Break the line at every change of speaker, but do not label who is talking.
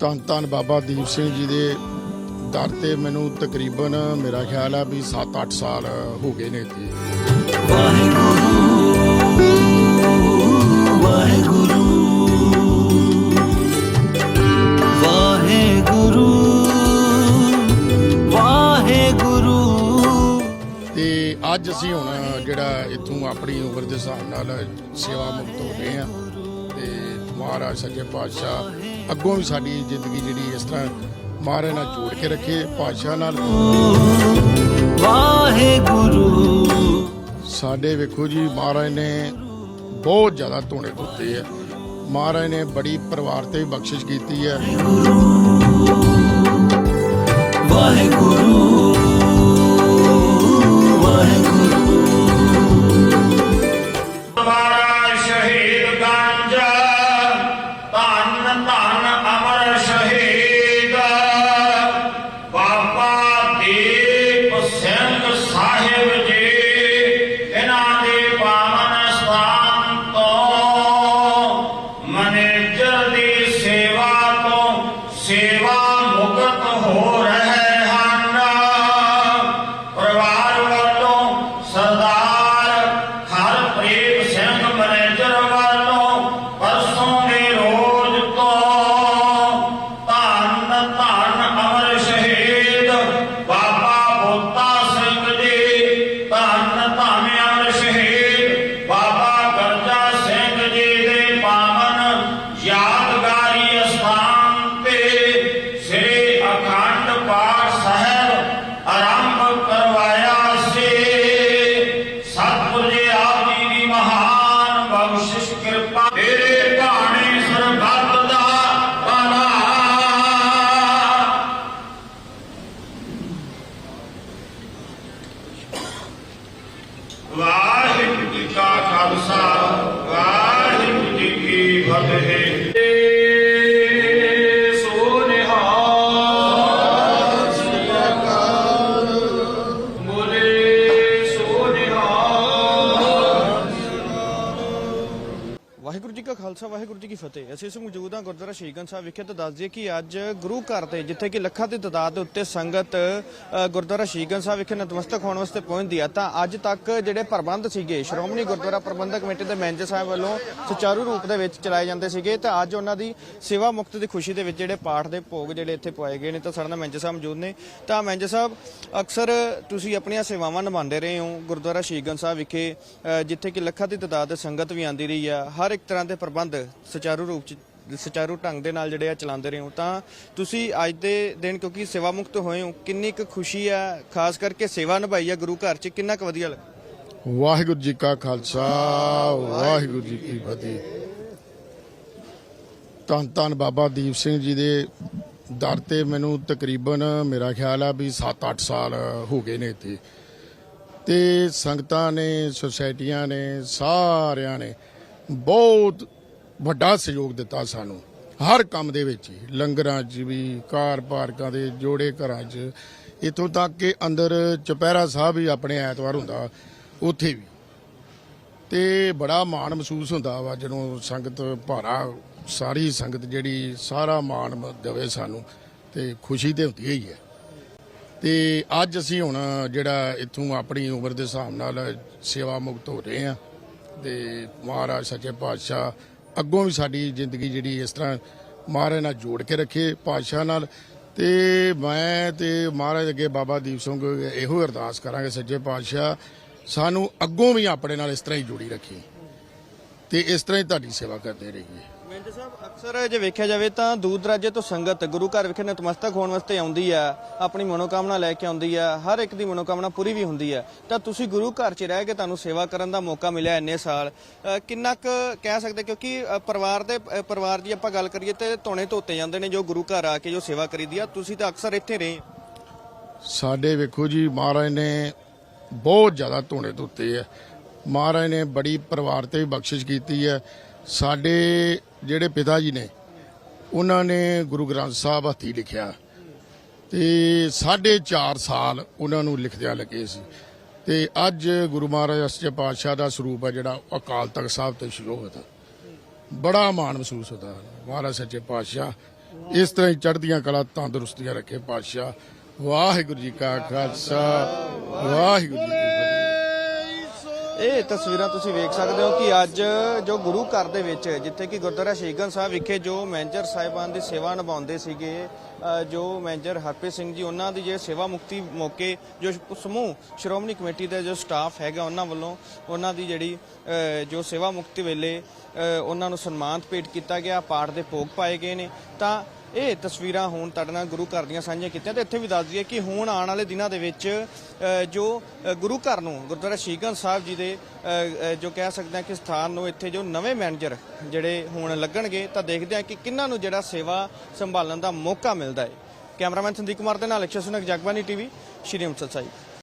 ਧੰਨ ਧੰਨ ਬਾਬਾ ਦੀਪ ਸਿੰਘ ਜੀ ਦੇ ਦਰ ਤੇ ਮੈਨੂੰ ਤਕਰੀਬਨ ਮੇਰਾ ਖਿਆਲ ਆ ਵੀ 7-8 ਸਾਲ ਹੋ ਗਏ ਨੇ ਇੱਥੇ।
ਵਾਹਿਗੁਰੂ ਵਾਹਿਗੁਰੂ।
ਤੇ ਅੱਜ ਅਸੀਂ ਹੁਣ ਜਿਹੜਾ ਇੱਥੋਂ ਆਪਣੀ ਉਮਰ ਦੇ ਹਿਸਾਬ ਨਾਲ ਸੇਵਾ ਮੁਕਤ ਹੋ ਗਏ ਆ। ਤੇ ਮਹਾਰਾਜ ਸੱਚੇ ਪਾਤਸ਼ਾਹ ਅੱਗੋਂ ਵੀ ਸਾਡੀ ਜ਼ਿੰਦਗੀ ਜਿਹੜੀ ਇਸ ਤਰ੍ਹਾਂ ਮਹਾਰਾਜ ਨਾਲ ਜੋੜ ਕੇ ਰੱਖੇ ਪਾਤਸ਼ਾਹ ਨਾਲ।
ਵਾਹਿਗੁਰੂ।
ਸਾਡੇ ਵੇਖੋ ਜੀ ਮਹਾਰਾਜ ਨੇ ਬਹੁਤ ਜ਼ਿਆਦਾ ਧੋਣੇ ਦਿੱਤੇ ਆ। ਮਹਾਰਾਜ ਨੇ ਬੜੀ ਪਰਿਵਾਰ ਤੇ ਵੀ ਬਖਸ਼ਿਸ਼ ਕੀਤੀ ਹੈ
ਵਾਹਿਗੁਰੂ। ਵਾਹਿਗੁਰੂ।
ਸਿੰਘ ਸਾਹਿਬ ਜੀ ਕੀ ਵਾਹਿਗੁਰੂ ਜੀ ਕਾ
ਖਾਲਸਾ, ਵਾਹਿਗੁਰੂ ਜੀ ਕੀ ਫਤਿਹ। ਅਸੀਂ ਇਸ ਮੌਜੂਦ ਹਾਂ ਗੁਰਦੁਆਰਾ ਸ਼ਹੀਦਗੰਜ ਸਾਹਿਬ। ਵਿਖੇ ਤਾਂ ਦੱਸ ਦਈਏ ਕਿ ਅੱਜ ਗੁਰੂ ਘਰ ਤੇ, ਜਿੱਥੇ ਕਿ ਲੱਖਾਂ ਦੀ ਤਦਾਦ ਦੇ ਉੱਤੇ ਸੰਗਤ ਗੁਰਦੁਆਰਾ ਸ਼ਹੀਦਗੰਜ ਸਾਹਿਬ ਵਿਖੇ ਨਤਮਸਤਕ ਹੋਣ ਵਾਸਤੇ ਪਹੁੰਚਦੀ ਆ, ਤਾਂ ਅੱਜ ਤੱਕ ਜਿਹੜੇ ਪ੍ਰਬੰਧ ਸੀਗੇ, ਸ਼੍ਰੋਮਣੀ ਗੁਰਦੁਆਰਾ ਪ੍ਰਬੰਧਕ ਕਮੇਟੀ ਦੇ ਮੈਨੇਜਰ ਸਾਹਿਬ ਵੱਲੋਂ ਸੁਚਾਰੂ ਰੂਪ ਦੇ ਵਿੱਚ ਚਲਾਏ ਜਾਂਦੇ ਸੀਗੇ, ਤਾਂ ਅੱਜ ਉਹਨਾਂ ਦੀ ਸੇਵਾ ਮੁਕਤ ਦੀ ਖੁਸ਼ੀ ਦੇ ਵਿੱਚ ਜਿਹੜੇ ਪਾਠ ਦੇ ਭੋਗ ਜਿਹੜੇ ਇੱਥੇ ਪਵਾਏ ਗਏ ਨੇ, ਤਾਂ ਸਾਡੇ ਨਾਲ ਮੈਨੇਜਰ ਸਾਹਿਬ ਮੌਜੂਦ ਨੇ। ਤਾਂ ਮੈਨੇਜਰ ਸਾਹਿਬ, ਅਕਸਰ ਤੁਸੀਂ ਆਪਣੀਆਂ ਸੇਵਾਵਾਂ ਨਿਭਾਉਂਦੇ ਰਹੇ ਹੋ ਗੁਰਦੁਆਰਾ ਸ਼ਹੀਦਗੰਜ ਸਾਹਿਬ ਵਿਖੇ ਜਿੱਥੇ ਕਿ ਲੱਖਾਂ ਦੀ ਤਦਾਦ ਦੇ ਸੰਗਤ ਵੀ ਆਂਦੀ ਰਹੀ ਆ। ਹਰ ਇੱਕ ਤਰ੍ਹਾਂ ਦੇ ਪ੍ਰਬੰਧ ਸੁਚਾਰੂ ਰੂਪ ਚ, ਸੁਚਾਰੂ ਢੰਗ ਦੇ ਨਾਲ ਜਿਹੜੇ ਆ ਚਲਾਉਂਦੇ ਰਹੇ ਹੋ, ਤਾਂ ਤੁਸੀਂ ਅੱਜ ਦੇ ਦਿਨ ਕਿਉਂਕਿ ਸੇਵਾ ਮੁਕਤ ਹੋਏ ਹੋ, ਕਿੰਨੀ ਕੁ ਖੁਸ਼ੀ ਆ, ਖਾਸ ਕਰਕੇ ਸੇਵਾ ਨਿਭਾਈ ਆ ਗੁਰੂ ਘਰ ਚ, ਕਿੰਨਾ ਕੁ ਵਧੀਆ ਲੱਗਾ?
ਵਾਹਿਗੁਰੂ ਜੀ ਕਾ ਖਾਲਸਾ, ਵਾਹਿਗੁਰੂ ਜੀ ਕੀ ਫਤਿਹ। ਧੰਨ ਧੰਨ ਬਾਬਾ ਦੀਪ ਸਿੰਘ ਜੀ ਦੇ ਦਰ ਤੇ ਮੈਨੂੰ ਤਕਰੀਬਨ ਮੇਰਾ ਖਿਆਲ ਆ ਵੀ 7-8 ਸਾਲ ਹੋ ਗਏ ਨੇ ਇੱਥੇ। ਤੇ ਸੰਗਤਾਂ ਨੇ, ਸੁਸਾਇਟੀਆਂ ਨੇ, ਸਾਰਿਆਂ ਨੇ ਬਹੁਤ ਵੱਡਾ ਸਹਿਯੋਗ ਦਿੱਤਾ ਸਾਨੂੰ। ਹਰ ਕੰਮ ਦੇ ਵਿੱਚ ਹੀ, ਲੰਗਰਾਂ 'ਚ ਵੀ, ਕਾਰ ਪਾਰਕਾਂ ਦੇ ਜੋੜੇ ਘਰਾਂ 'ਚ, ਇਥੋਂ ਤੱਕ ਕਿ ਅੰਦਰ ਚੁਪਹਿਰਾ ਸਾਹਿਬ ਵੀ ਆਪਣੇ ਐਤਵਾਰ ਹੁੰਦਾ, ਉੱਥੇ ਵੀ। ਤੇ ਬੜਾ ਮਾਣ ਮਹਿਸੂਸ ਹੁੰਦਾ ਵਾ ਜਦੋਂ ਸੰਗਤ ਭਾਰਾ, ਸਾਰੀ ਸੰਗਤ ਜਿਹੜੀ ਸਾਰਾ ਮਾਣ ਦੇਵੇ ਸਾਨੂੰ, ਤੇ ਖੁਸ਼ੀ ਤੇ ਹੁੰਦੀ ਹੀ ਹੈ। ਤੇ ਅੱਜ ਅਸੀਂ ਹੁਣ ਜਿਹੜਾ ਇੱਥੋਂ ਆਪਣੀ ਉਮਰ ਦੇ ਹਿਸਾਬ ਨਾਲ ਸੇਵਾ ਮੁਕਤ ਹੋ ਰਹੇ ਆ ਤੇ ਮਹਾਰਾਜ, ਸੱਚੇ ਪਾਤਸ਼ਾਹ, ਅੱਗੋਂ ਵੀ ਸਾਡੀ ਜ਼ਿੰਦਗੀ ਜਿਹੜੀ ਇਸ ਤਰ੍ਹਾਂ ਮਹਾਰਾਜ ਨਾਲ ਜੋੜ ਕੇ ਰੱਖੇ, ਪਾਤਸ਼ਾਹ ਨਾਲ। ਤੇ ਮੈਂ ਤੇ ਮਹਾਰਾਜ ਅੱਗੇ ਬਾਬਾ ਦੀਪ ਸਿੰਘ ਇਹੋ ਅਰਦਾਸ ਕਰਾਂਗੇ, ਸੱਚੇ ਪਾਤਸ਼ਾਹ, ਸਾਨੂੰ ਅੱਗੋਂ ਵੀ ਆਪਣੇ ਨਾਲ ਇਸ ਤਰ੍ਹਾਂ ਹੀ ਜੋੜੀ ਰੱਖੀ। ਤੇ ਇਸ ਤਰ੍ਹਾਂ ਹੀ ਤੁਹਾਡੀ ਸੇਵਾ ਕਰਦੇ ਰਹੀਏ।
ਮੈਨੇਜਰ ਸਾਹਿਬ ਅਕਸਰ ਜੇ ਵੇਖਿਆ ਜਾਵੇ ਤਾਂ ਦੂਰ ਦਰਾਜੇ ਤੋਂ ਸੰਗਤ ਗੁਰੂ ਘਰ ਵਿਖੇ ਨਤਮਸਤਕ ਹੋਣ ਵਾਸਤੇ ਆਉਂਦੀ ਆ ਆਪਣੀ ਮਨੋਕਾਮਨਾ ਲੈ ਕੇ ਆਉਂਦੀ ਆ ਹਰ ਇੱਕ ਦੀ ਮਨੋਕਾਮਨਾ ਪੂਰੀ ਵੀ ਹੁੰਦੀ ਆ। ਤਾਂ ਤੁਸੀਂ ਗੁਰੂ ਘਰ 'ਚ ਰਹਿ ਕੇ ਤੁਹਾਨੂੰ ਸੇਵਾ ਕਰਨ ਦਾ ਮੌਕਾ ਮਿਲਿਆ ਇੰਨੇ ਸਾਲ। ਅ, ਕਿੰਨਾ ਕੁ ਕਹਿ ਸਕਦੇ ਕਿਉਂਕਿ ਅ, ਪਰਿਵਾਰ ਦੇ ਅ, ਪਰਿਵਾਰ ਦੀ ਆਪਾਂ ਗੱਲ ਕਰੀਏ ਤੇ ਧੋਣੇ ਧੋਤੇ ਜਾਂਦੇ ਨੇ ਜੋ ਗੁਰੂ ਘਰ ਆ ਕੇ ਜੋ ਸੇਵਾ ਕਰੀਦੀ ਆ ਤੁਸੀਂ ਤਾਂ ਅਕਸਰ ਇੱਥੇ ਰਹੇ
ਸਾਡੇ ਵੇਖੋ ਜੀ ਮਹਾਰਾਜ ਨੇ ਬਹੁਤ ਜ਼ਿਆਦਾ ਧੋਣੇ ਦਿੱਤੇ ਆ। ਮਹਾਰਾਜ ਨੇ ਬੜੀ ਪਰਿਵਾਰ ਤੇ ਵੀ ਬਖਸ਼ਿਸ਼ ਕੀਤੀ ਹੈ। ਸਾਡੇ ਜਿਹੜੇ ਪਿਤਾ ਜੀ ਨੇ, ਉਹਨਾਂ ਨੇ ਗੁਰੂ ਗ੍ਰੰਥ ਸਾਹਿਬ ਹੱਥੀ ਲਿਖਿਆ। ਤੇ ਸਾਢੇ 4 ਸਾਲ ਉਹਨਾਂ ਨੂੰ ਲਿਖਦਿਆਂ ਲੱਗੇ ਸੀ। ਤੇ ਅੱਜ ਗੁਰੂ ਮਹਾਰਾਜ ਅਸਚੇ ਪਾਤਸ਼ਾਹ ਦਾ ਸਰੂਪ ਹੈ ਜਿਹੜਾ ਅਕਾਲ ਤਖਤ ਸਾਹਿਬ ਤੋਂ ਸ਼ੁਰੂ ਹੋਇਆ ਬੜਾ ਮਾਣ ਮਹਿਸੂਸ ਹੁੰਦਾ ਮਹਾਰਾਜ ਸੱਚੇ ਪਾਤਸ਼ਾਹ। ਇਸ ਤਰ੍ਹਾਂ ਹੀ ਚੜ੍ਹਦੀਆਂ ਕਲਾ ਤੰਦਰੁਸਤੀਆਂ ਰੱਖੇ ਪਾਤਸ਼ਾਹ। ਵਾਹਿਗੁਰੂ ਜੀ ਕਾ ਖਾਲਸਾ, ਵਾਹਿਗੁਰੂ ਜੀ ਕੀ ਫਤਿਹ।
ਇਹ ਤਸਵੀਰਾਂ ਤੁਸੀਂ ਵੇਖ ਸਕਦੇ ਹੋ ਕਿ ਅੱਜ ਜੋ ਗੁਰੂ ਘਰ ਦੇ ਵਿੱਚ, ਜਿੱਥੇ ਕਿ ਗੁਰਦੁਆਰਾ ਸ਼ਹੀਗੰਜ ਸਾਹਿਬ ਵਿਖੇ ਜੋ ਮੈਨੇਜਰ ਸਾਹਿਬਾਨ ਦੀ ਸੇਵਾ ਨਿਭਾਉਂਦੇ ਸੀਗੇ ਜੋ ਮੈਨੇਜਰ ਹਰਪ੍ਰੀਤ ਸਿੰਘ ਜੀ, ਉਹਨਾਂ ਦੀ ਜੇ ਸੇਵਾ ਮੁਕਤੀ ਮੌਕੇ ਜੋ ਸਮੂਹ ਸ਼੍ਰੋਮਣੀ ਕਮੇਟੀ ਦਾ ਜੋ ਸਟਾਫ ਹੈਗਾ, ਉਹਨਾਂ ਵੱਲੋਂ ਉਹਨਾਂ ਦੀ ਜਿਹੜੀ ਜੋ ਸੇਵਾ ਮੁਕਤੀ ਵੇਲੇ ਉਹਨਾਂ ਨੂੰ ਸਨਮਾਨਿਤ ਭੇਟ ਕੀਤਾ ਗਿਆ, ਪਾਠ ਦੇ ਭੋਗ ਪਾਏ ਗਏ ਨੇ। ਤਾਂ ਇਹ ਤਸਵੀਰਾਂ ਹੁਣ ਤੁਹਾਡੇ ਨਾਲ ਗੁਰੂ ਘਰ ਦੀਆਂ ਸਾਂਝੀਆਂ ਕੀਤੀਆਂ ਤੇ ਇੱਥੇ ਵੀ ਦੱਸ ਦਈਏ ਕਿ ਹੁਣ ਆਉਣ ਵਾਲੇ ਦਿਨਾਂ ਦੇ ਵਿੱਚ ਜੋ ਗੁਰੂ ਘਰ ਨੂੰ, ਗੁਰਦੁਆਰਾ ਸ਼ੀਗੰਜ ਸਾਹਿਬ ਜੀ ਦੇ ਜੋ ਕਹਿ ਸਕਦੇ ਹਾਂ ਕਿ ਸਥਾਨ ਨੂੰ ਇੱਥੇ ਜੋ ਨਵੇਂ ਮੈਨੇਜਰ ਜਿਹੜੇ ਹੁਣ ਲੱਗਣਗੇ ਤਾਂ ਦੇਖਦੇ ਹਾਂ ਕਿ ਕਿੰਨਾਂ ਨੂੰ ਜਿਹੜਾ ਸੇਵਾ ਸੰਭਾਲਣ ਦਾ ਮੌਕਾ ਮਿਲਦਾ ਹੈ। ਕੈਮਰਾਮੈਨ ਸੰਦੀਪ ਕੁਮਾਰ ਦੇ ਨਾਲ ਅਕਸ਼ਰ ਸੁਨਕ ਜਗਬਾਨੀ ਟੀਵੀ, ਸ਼੍ਰੀ ਅੰਮ੍ਰਿਤਸਰ ਸਾਹਿਬ।